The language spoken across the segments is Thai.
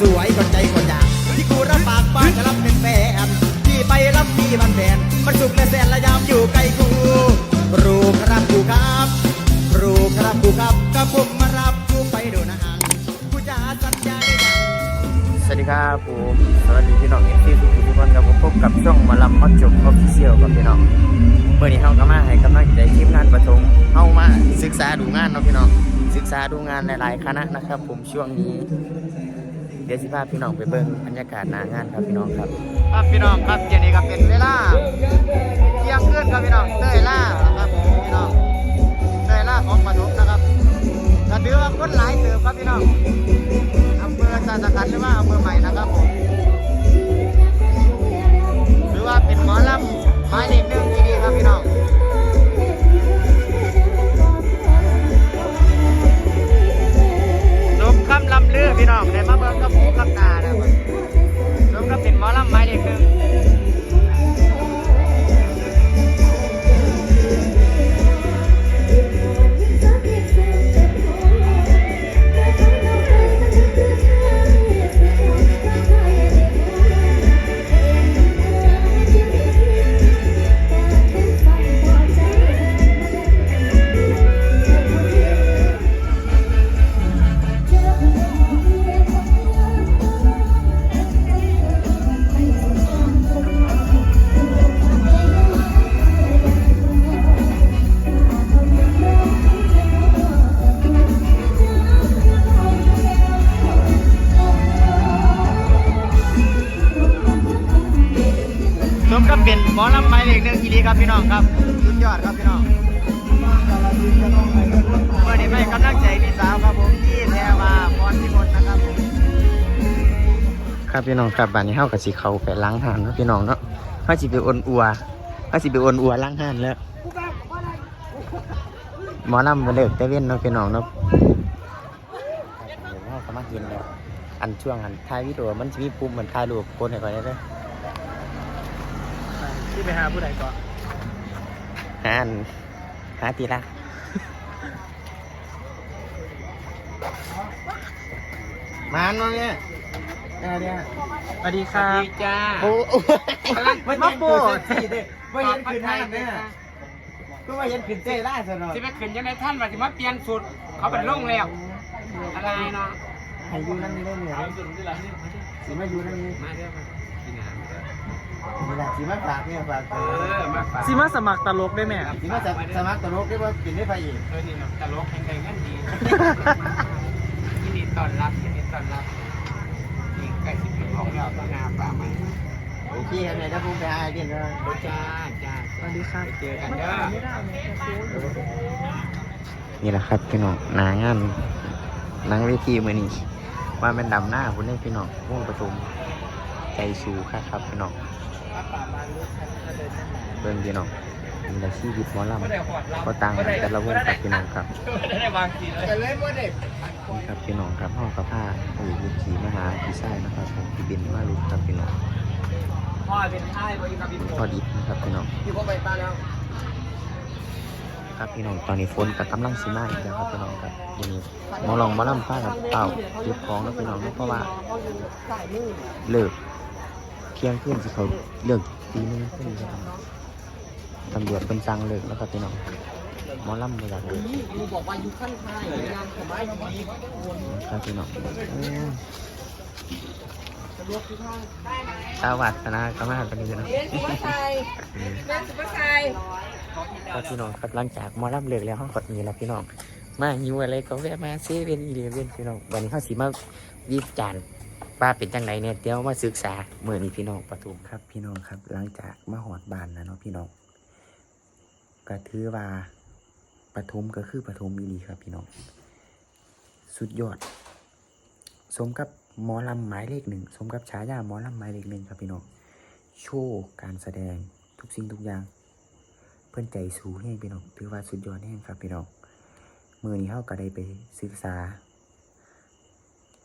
สวยคนใจคนอยากที่กูรับปากบ้านจะรับเป็นแฟนที่ไปรับมีบันแฟนมันสุขและแสนและยามอยู่ใกล้กูรู้ครับกูครับรู้ครับกูครับก็ผมมารับกูไปดูหนางกูจะสัญญาได้ยังสวัสดีครับผมสวัสดีพี่น้องเอฟซีทุกทุกคนครับผมพบกับช่องมาลำมัดจบออฟฟิเชียลกับพี่น้องเมื่อนี้เขาก็มาให้กำลังใจทีมงานประทงเข้ามาศึกษาดูงานเนาะพี่น้องศึกษาดูงานหลายๆคณะนะครับ ผมช่วงนี้ เดี๋ยวสิพาพี่น้องไปเบิ่งบรรยากาศหนางานครับพี่น้องครับ ครับพี่น้องครับเดี๋ยวนี้ก็เป็นเวลาเที่ยงคืนครับพี่น้องเตยล่านะครับพี่น้องเตยล่าของปนมนะครับก็ถือว่าคนหลายเติมครับพี่น้องอำเภอสาสกันหรือว่าอำเภอใหม่นะครับผม มกับเป็นหมอลำหมายเลขหนึ่งที่นี่ครับพี่น้องครับสุดยอดครับพี่น้องเมื่อนี้ไม่กำลังใจพี่สาวครับผมที่แทมาพรพิมลนะครับผมครับพี่น้องครับบ้านนี้เฮากับสิเขาไปล้างหานเนาะพี่น้องเนาะเฮาสิไปอนอัวเฮาสิไปอนอัวล้างหานแล้วหมอลำมาเลิกแต่เว้นเนาะพี่น้องเนาะเดี๋ยวเราก็มาเห็นแล้วอันช่วงอันถ่ายวิดีโอมันจะมีปุ่มเหมือนถ่ายรูปโพสให้ก่อนได้เลย ที่ไปหาผู้ใดก่อนหาอันหาตีละมาอันมาเนี่ยเดี๋ยวเดี๋ยวสวัสดีครับจ้าโอ้โอ้มาโปรดไม่เห็นขึ้นห้างเนี่ยก็ว่าเห็นขึ้นเจ้ล่าสุดหน่อยสิไปขึ้นยังไงท่านว่าสิมาเปลี่ยนสูตรเขาเป็นลงแล้ว อะไรเนาะให้อยู่นั่นนี่ได้เหนื่อยสิมาอยู่นั่นนี่มาเด้อมากินอาหารเด้อ นี่แหละสิมาฝากเนี่ยฝากเออมาฝากซิมาสมัครตลกได้ไหมครับสิมาสสมัครตลกได้ว่ากินได้ไปอีกเออนี่เนาะตลกแข่งๆกันดียินดีต้อนรับยินดีต้อนรับอีกใกล้สิบปีของเราต้องงานป่าใหม่โอเคครับเนี่ยถ้าผมไปหาไอ้เด่นก็โอ้จ้าจ้าสวัสดีครับ ไปเจอกันเด้อ นี่แหละครับพี่น้องนางานนางเวทีมือนี้ว่าเป็นดำหน้าคุณได้พี่น้องวงประชุมใจสูครับครับพี่น้อง เบิ่งพี่น้องมีอาชีพหมอลำก็ต่างกันแต่ละวงครับพี่น้องครับไม่ได้วางสีเลยเลยบ่ได้นี่ครับพี่น้องครับห้องกระผ้าโอ้ยลูกขี่มาหาพี่ชายนะครับผมพี่บินมาลูกครับพี่น้องพ่อเป็นท้ายบ่อยู่กับพี่พอดีนะครับพี่น้องอยู่บ่ไปป้าแล้วครับพี่น้องตอนนี้ฝนกับกำลังสีมาอีกแล้วครับพี่น้องครับทีนี้หมอลองหมอลำผ้ากับเต่าเก็บของแล้วพี่น้องเพราะว่าเลิก เที่ยงคืนสิเขาเลิกตีหนึงขึ้นครับตำรวจเป็นสั่งเลิกแล้วครับพี่น้องหมอลำไม่อยากเลิกกูบอกว่ายูขั้นท้ายงานสบายดีครับพี่น้องสวัสดีนะก็มาเป็นเดือนเรียนสุภาชัยเรียนสุภาชัยครับพี่น้องครับหลังจากหมอลำเลิกแล้วห้องกดมีแล้วพี่น้อง มาอยู่อะไรก็แวะมาเซเว่นอีเลเว่นพี่น้องวันนี้เขาสีมาวิจารณ์ ว่าเป็นจังไหนเนี่ยเดี๋ยวมาศึกษาเมื่อนี้พี่น้องปทุมครับ พี่น้องครับ หลังจากมาหอดบานนะเนาะพี่น้องก็ถือว่าปทุมก็คือปทุมอีหลีครับ พี่น้อง สุดยอด สมกับหมอลำหมายเลขหนึ่งสมกับฉายาหมอลำหมายเลขหนึ่งครับพี่น้องโชว์การแสดงทุกสิ่งทุกอย่าง เพื่อนใจสูงแห้งพี่น้องถือว่าสุดยอดแห้งครับพี่น้องมือนี้เขาก็ได้ไปศึกษา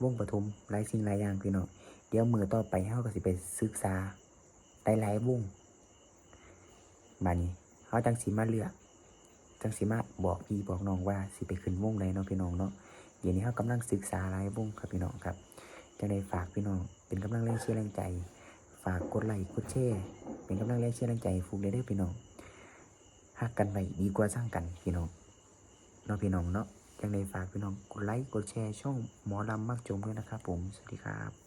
วงปฐุมหลายสิ่งหลายอย่างพี่น้องเดี๋ยวมือต่อไปเฮาก็สิไปศึกษาไหลายๆวงบานี้เฮาจังสิมาเลือกจังสิมาบอกพี่บอกน้องว่าสิไปขึ้นวงใดเนาะพี่น้องเนาะเดี๋ยวนี้เฮากำลังศึกษาหลายวงครับพี่น้องครับจังได้ฝากพี่น้องเป็นกำลังแรงเชียอแรงใจ ฝากกดไลค์กดแชร์เป็นกำลังแรงเชียอแรงใจฟูกเด้อพี่น้องหักกันไปดีกว่าสร้างกันพี่น้องเนาะพี่น้องเนาะ ยังไงฝากพี่น้องกดไลค์กดแชร์ช่องหมอลำมักจมด้วยนะครับผม สวัสดีครับ